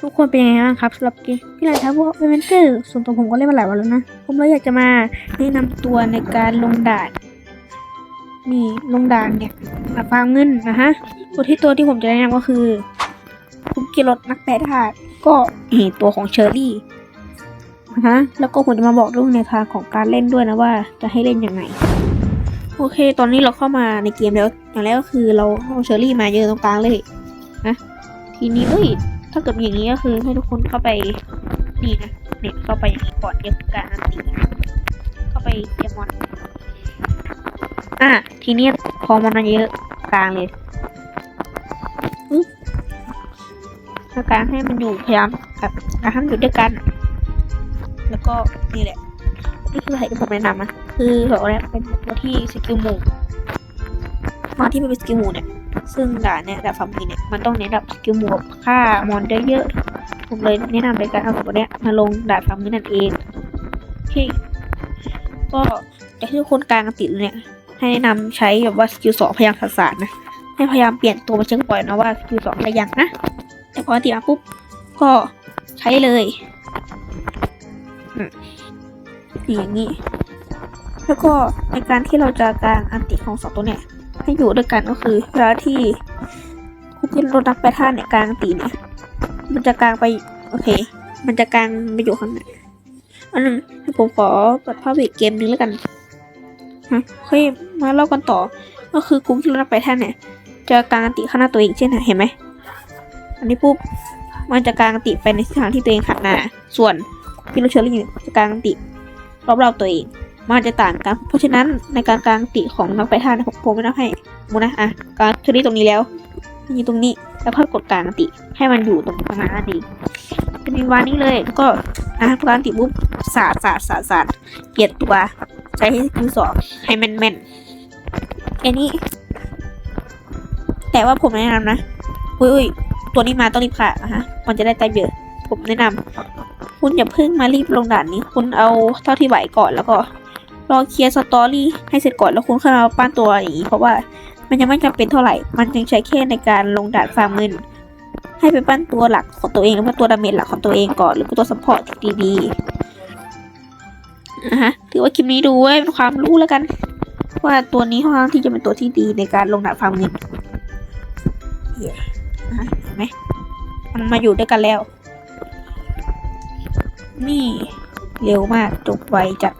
ทุกคนเป็นยังไงบ้างครับสำหรับเกมพี่ไรทับว่าเวนเจอร์ส่วนตัวผมก็เล่นมาหลายวันแล้วนะ ผมเลยอยากจะมาแนะนำตัวในการลงด่านนี่ลงด่านเนี่ยมาฟาร์มเงินนะฮะตัวที่ตัวที่ผมจะแนะนำก็คือคุกกี้รถนักแปรธาตุก็ตัวของเชอร์รี่นะฮะแล้วก็ผมจะมาบอกเรื่องในทางของการเล่นด้วยนะว่าจะให้เล่นยังไงโอเค ตอนนี้เราเข้ามาในเกมแล้วอย่างแรกก็คือเราเอาเชอร์รี่มาเยอะตรงกลางเลยนะทีนี้เอ้ย ถ้าเกิดอย่างนี้ก็คือให้ทุกคนเข้าไปนี่นะเนี่ยเข้าไปอย่างนี้ก่อนเดี๋ยวการันตีเข้าไปเกียร์มอนอะทีนี้พอมันเยอะกลางเลยถ้ากลางให้มันอยู่พยายามแบบกลามอยู่ด้วยกัน แล้วก็นี่แหละนี่คืออะไรที่ผมแนะนำนะคือแบบว่าเป็นตัวที่สกิลหมู่มาที่เป็นสกิลหมู่เนี่ย ซึ่งด่านเนี่ยด่านฟาร์มพีเนี่ยมันต้องเน้นแบบสกิลหมวกฆ่ามอนได้เยอะๆผมเลยแนะนำในการเอาตัวเนี้ยมาลงด่านฟาร์มพีนั่นเองโอเคก็จะให้ทุกคนกลางติดเลเนี่ยให้แนะนำใช้แบบว่าสกิลสองพยายามสื่อสารนะให้พยายามเปลี่ยนตัวมาเช็คบ่อยนะว่าสกิลสองอะไรยังนะแต่พอติดมาปุ๊บก็ใช้เลยอืมนี่อย่างนี้ แล้วก็ในการที่เราจะกางอันติของสองตัวเนี่ย ให้อยู่ด้วยกันก็คือเวลาที่คุกกี้รถนักไปท่าเนี่ยกลางตีเนี่ยมันจะกลางไปโอเค มันจะกลางไปอยู่ข้างในอันหนึงให้ผมขอเปิดภาพอีกเกมหนึงแล้วกันฮะเฮ้ยมาเล่ากันต่อ ก็คือคุกกี้รถนักไปท่าเนี่ยจะกลางติข้างหน้าตัวเองเช่นเห็นไหมอันนี้ปุ๊บมันจะกลางติไปในทิศทางที่ตัวเองหันหน้าส่วนพี่รถเชอรี่เนี่จะกลางติรอบๆตัวเอง มันจะต่างกัน เพราะฉะนั้นในการกลางติของนักไปท่าเนี่ยผมผมไม่ต้องให้มูนะอะกางชนิดตรงนี้แล้วยิงตรงนี้แล้วค่อยกดกลางติให้มันอยู่ตรงประมาณนั้นเองเป็นวานนี้เลยแล้วก็อะกลางติปุ๊บสาดสาดสาดสาดเปลี่ยนตัวใช้ให้สกิลสองให้แม่นแม่นๆแค่นี้ แต่ว่าผมแนะนำนะอุ้ยอุ้ยตัวนี้มาต้องรีบค่ะฮะมันจะได้ใจเยอะ ผมแนะนำคุณอย่าเพิ่งมารีบลงด่านนี้ คุณเอาเท่าที่ไหวก่อนแล้วก็ รอเคลียร์สตอรี่ให้เสร็จก่อนแล้วคุณค่อยมาปั้นตัวอย่างนี้เพราะว่ามันยังไม่จำเป็นเท่าไหร่ มันยังใช้แค่ในการลงด่านฟาร์มเงิน ให้ไปปั้นตัวหลักของตัวเองหรือว่าตัวดาเมจหลักของตัวเองก่อนหรือตัวซัพพอร์ตที่ดีๆนะฮะถือว่าคลิปนี้ดูไว้เป็นความรู้แล้วกัน ว่าตัวนี้ค่อนข้างที่จะเป็นตัวที่ดีในการลงด่านฟาร์มเงินเย้นะฮะเห็นไหมมันมาอยู่ด้วยกันแล้ว นี่เร็วมากจบไวจัด